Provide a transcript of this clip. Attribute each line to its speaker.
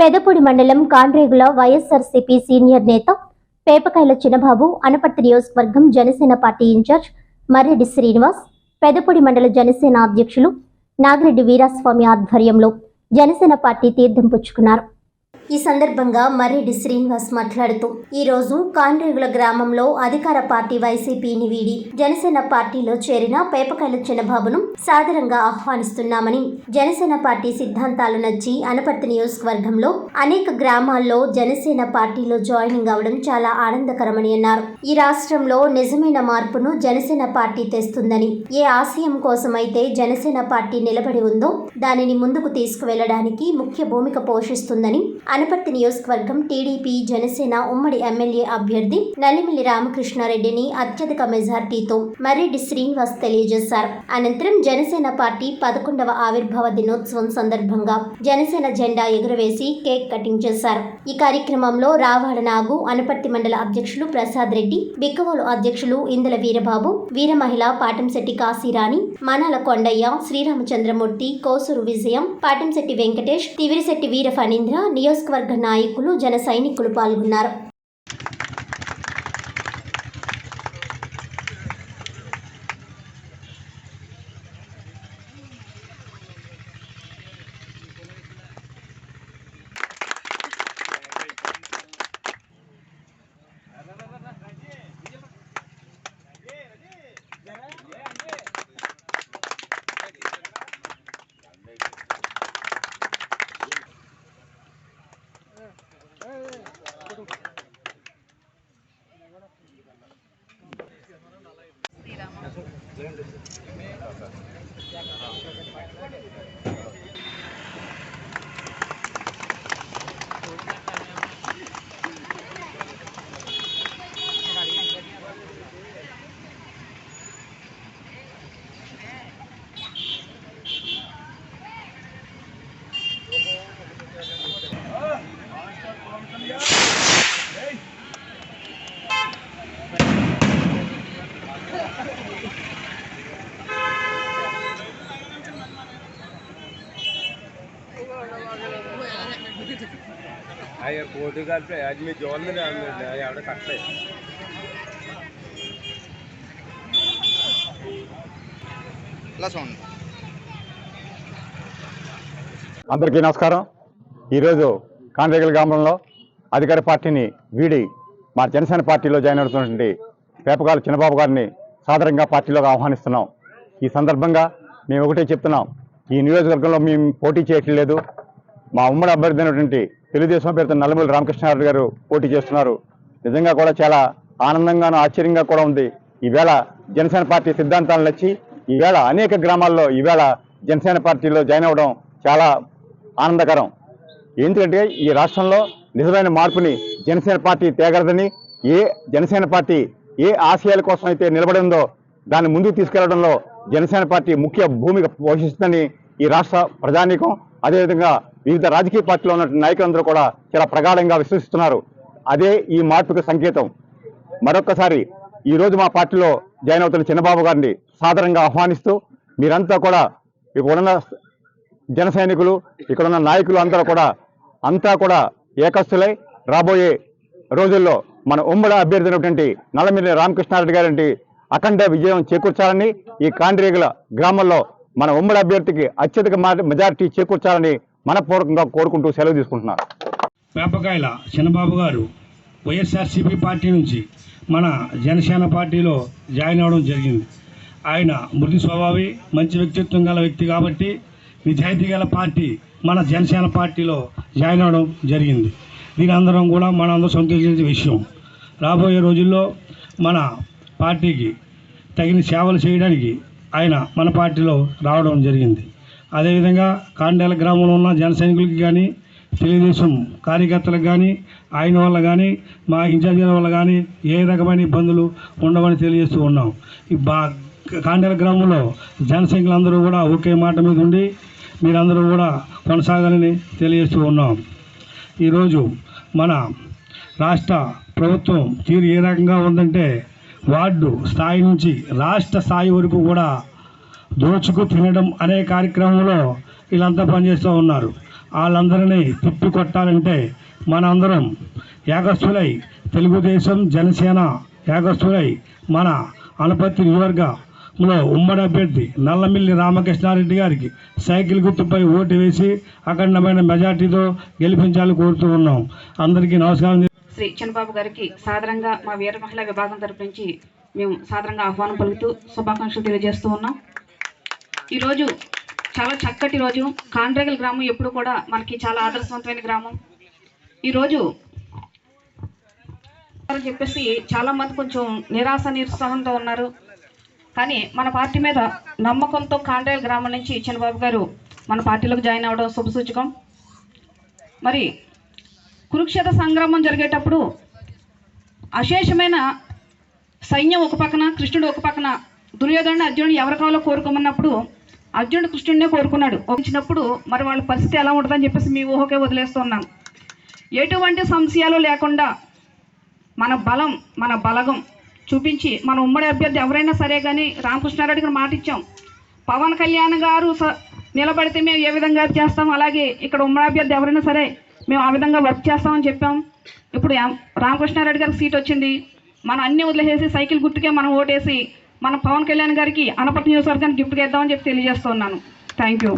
Speaker 1: పెదపూడి మండలం కాండ్రేగుల వైఎస్ఆర్సీపీ సీనియర్ నేత పేపకాయల చిన్నబాబు అనపర్తి నియోజకవర్గం జనసేన పార్టీ ఇన్ఛార్జ్ మర్రెడ్డి శ్రీనివాస్ పెదపూడి మండల జనసేన అధ్యక్షులు నాగిరెడ్డి వీరాస్వామి ఆధ్వర్యంలో జనసేన పార్టీ తీర్థం పుచ్చుకున్నారు. ఈ సందర్భంగా మర్రెడ్డి శ్రీనివాస్ మాట్లాడుతూ ఈ రోజు కాండ్రేగుల గ్రామంలో అధికార పార్టీ వైసీపీని వీడి జనసేన పార్టీలో చేరిన పేపకాయల చిన్నబాబును సాదరంగా ఆహ్వానిస్తున్నామని జనసేన పార్టీ సిద్ధాంతాలు నచ్చి అనపర్తి నియోజకవర్గంలో అనేక గ్రామాల్లో జనసేన పార్టీలో జాయినింగ్ అవడం చాలా ఆనందకరమని అన్నారు. ఈ రాష్ట్రంలో నిజమైన మార్పును జనసేన పార్టీ తెస్తుందని ఏ ఆశయం కోసమైతే జనసేన పార్టీ నిలబడి ఉందో దానిని ముందుకు తీసుకువెళ్ళడానికి ముఖ్య భూమిక పోషిస్తుందని అనపర్తి నియోజకవర్గం టీడీపీ జనసేన ఉమ్మడి ఎమ్మెల్యే అభ్యర్థి నల్లిమిల్లి రామకృష్ణారెడ్డిని అత్యధిక మెజార్టీతో మర్రెడ్డి శ్రీనివాస్ తెలియజేశారు. అనంతరం జనసేన పార్టీ పదకొండవ ఆవిర్భావ దినోత్సవం సందర్భంగా జనసేన జెండా ఎగురవేసి కేక్ కటింగ్ చేశారు. ఈ కార్యక్రమంలో రావాడ నాగు అనపర్తి మండల అధ్యక్షులు ప్రసాద్ రెడ్డి బిక్కవోలు అధ్యక్షులు ఇందల వీరబాబు వీరమహిళ పాటంశెట్టి కాశీరాణి మనాల కొండయ్య శ్రీరామచంద్రమూర్తి కోసూరు విజయం పాటంశెట్టి వెంకటేష్ తివిరిశెట్టి వీర ఫణీంద్ర నియోజకవర్గ నాయకులు జన సైనికులు పాల్గొన్నారు. Thank you.
Speaker 2: అయ్యా కోటి కలిపి అది మీ జోన్లు ఎవడ కట్టలేదు
Speaker 3: అందరికీ నమస్కారం. ఈరోజు కాండ్రేగల్ గ్రామంలో అధికార పార్టీని వీడి మా జనసేన పార్టీలో జాయిన్ అవుతున్నటువంటి పేపకాలు చిన్నబాబు గారిని సాదరంగా పార్టీలోకి ఆహ్వానిస్తున్నాం. ఈ సందర్భంగా మేము ఒకటే చెప్తున్నాం. ఈ నియోజకవర్గంలో మేము పోటీ చేయట్లేదు. మా ఉమ్మడి అభ్యర్థి అయినటువంటి తెలుగుదేశం అభ్యర్థి నల్లమూలి రామకృష్ణారెడ్డి గారు పోటీ చేస్తున్నారు. నిజంగా కూడా చాలా ఆనందంగాను ఆశ్చర్యంగా కూడా ఉంది. ఈవేళ జనసేన పార్టీ సిద్ధాంతాలను నచ్చి ఈవేళ అనేక గ్రామాల్లో ఈవేళ జనసేన పార్టీలో జాయిన్ అవ్వడం చాలా ఆనందకరం. ఎందుకంటే ఈ రాష్ట్రంలో నిజమైన మార్పుని జనసేన పార్టీ తేగలదని ఏ జనసేన పార్టీ ఏ ఆశయాల కోసం అయితే నిలబడిందో దాన్ని ముందుకు తీసుకెళ్ళడంలో జనసేన పార్టీ ముఖ్య భూమిక పోషిస్తుందని ఈ రాష్ట్ర ప్రజానీకం అదేవిధంగా వివిధ రాజకీయ పార్టీలో ఉన్న నాయకులందరూ కూడా చాలా ప్రగాఢంగా విశ్వసిస్తున్నారు. అదే ఈ మార్పుకు సంకేతం. మరొక్కసారి ఈ రోజు మా పార్టీలో జాయిన్ అవుతున్న చిన్నబాబు గారిని సాధారణంగా ఆహ్వానిస్తూ మీరంతా కూడా ఇక్కడ ఉన్న జన సైనికులు ఇక్కడ ఉన్న నాయకులు అందరూ కూడా అంతా కూడా ఏకస్తులై రాబోయే రోజుల్లో మన ఉమ్మడి అభ్యర్థి అయినటువంటి నల్లమిల్లి రామకృష్ణారెడ్డి గారి అఖండ విజయం చేకూర్చాలని ఈ కాండ్రీగుల గ్రామంలో మన ఉమ్మడి అభ్యర్థికి అత్యధిక మా- మెజారిటీ చేకూర్చాలని మనపూర్వకంగా కోరుకుంటూ సెలవు తీసుకుంటున్నారు
Speaker 4: వేపకాయల చిన్నబాబు గారు వైఎస్ఆర్సీపీ పార్టీ నుంచి మన జనసేన పార్టీలో జాయిన్ అవ్వడం జరిగింది. ఆయన మృదు స్వభావి మంచి వ్యక్తిత్వం గల వ్యక్తి కాబట్టి నిజాయితీ గల పార్టీ మన జనసేన పార్టీలో జాయిన్ అవ్వడం జరిగింది. దీని అందరం కూడా మన అందరం సంతోషించే విషయం. రాబోయే రోజుల్లో మన పార్టీకి తగిన సేవలు చేయడానికి ఆయన మన పార్టీలో రావడం జరిగింది. అదేవిధంగా కాండేల గ్రామంలో ఉన్న జన సైనికులకి కానీ తెలుగుదేశం కార్యకర్తలకు కానీ ఆయన వల్ల కానీ మా ఇన్ఛార్జీల వల్ల కానీ ఏ రకమైన ఇబ్బందులు ఉండవని తెలియజేస్తూ ఉన్నాం. ఈ బా కాండేల గ్రామంలో జనసైనికులు అందరూ కూడా ఒకే మాట మీద ఉండి మీరందరూ కూడా కొనసాగాలని తెలియజేస్తూ ఉన్నాం. ఈరోజు మన రాష్ట్ర ప్రభుత్వం తీరు ఏ రకంగా ఉందంటే వార్డు స్థాయి నుంచి రాష్ట్ర స్థాయి వరకు కూడా దోచుకు తినడం అనే కార్యక్రమంలో వీళ్ళంతా పనిచేస్తూ ఉన్నారు. వాళ్ళందరినీ తిప్పి కొట్టాలంటే మనందరం ఏకస్థులై తెలుగుదేశం జనసేన ఏకస్థులై మన అనపత్తి నియోజకవర్గంలో ఉమ్మడి అభ్యర్థి నల్లమిల్లి రామకృష్ణారెడ్డి గారికి సైకిల్ గుర్తుపై ఓటు వేసి అఖండమైన మెజార్టీతో గెలిపించాలని కోరుతూ ఉన్నాం. అందరికీ నమస్కారం
Speaker 5: శ్రీ చంద్రబాబు గారికి సాధారణంగా మా వీర మహిళా విభాగం తరపు నుంచి మేము సాధారణంగా ఆహ్వానం పలుకుతూ శుభాకాంక్షలు తెలియజేస్తూ ఉన్నాం. ఈరోజు చాలా చక్కటి రోజు. కాండ్రేగల్ గ్రామం ఎప్పుడు కూడా మనకి చాలా ఆదర్శవంతమైన గ్రామం. ఈరోజు చెప్పేసి చాలా మంది కొంచెం నిరాశ నిరుత్సాహంతో ఉన్నారు. కానీ మన పార్టీ మీద నమ్మకంతో కాండ్రేగల్ గ్రామం నుంచి చంద్రబాబు గారు మన పార్టీలోకి జాయిన్ అవ్వడం శుభసూచకం. మరి కురుక్షేత్ర సంగ్రామం జరిగేటప్పుడు అశేషమైన సైన్యం ఒక పక్కన కృష్ణుడు ఒక పక్కన దుర్యోధనుడు అర్జునుడు ఎవరి కావాలో కోరుకోమన్నప్పుడు అర్జునుడు కృష్ణుడినే కోరుకున్నాడు. వచ్చినప్పుడు మరి వాళ్ళ పరిస్థితి ఎలా ఉంటుందని చెప్పేసి మీ ఊహకే వదిలేస్తున్నాను. ఎటువంటి సంశయాలు లేకుండా మన బలం మన బలగం చూపించి మన ఉమ్మడి అభ్యర్థి ఎవరైనా సరే కానీ రామకృష్ణారెడ్డి గారు మాట ఇచ్చాం. పవన్ కళ్యాణ్ గారు స- నిలబడితే మేము ఏ విధంగా చేస్తాం? అలాగే ఇక్కడ ఉమ్మడి అభ్యర్థి ఎవరైనా సరే మేము ఆ విధంగా వర్క్ చేస్తామని చెప్పాం. ఇప్పుడు రామకృష్ణారెడ్డి గారికి సీట్ వచ్చింది. మనం అన్ని వదిలేసేసి సైకిల్ గుర్తుకే మనం ఓటేసి మన పవన్ కళ్యాణ్ గారికి అనపర్తి నియోజకవర్గానికి గిఫ్ట్గా ఇద్దామని చెప్పి తెలియజేస్తున్నాను థ్యాంక్ యూ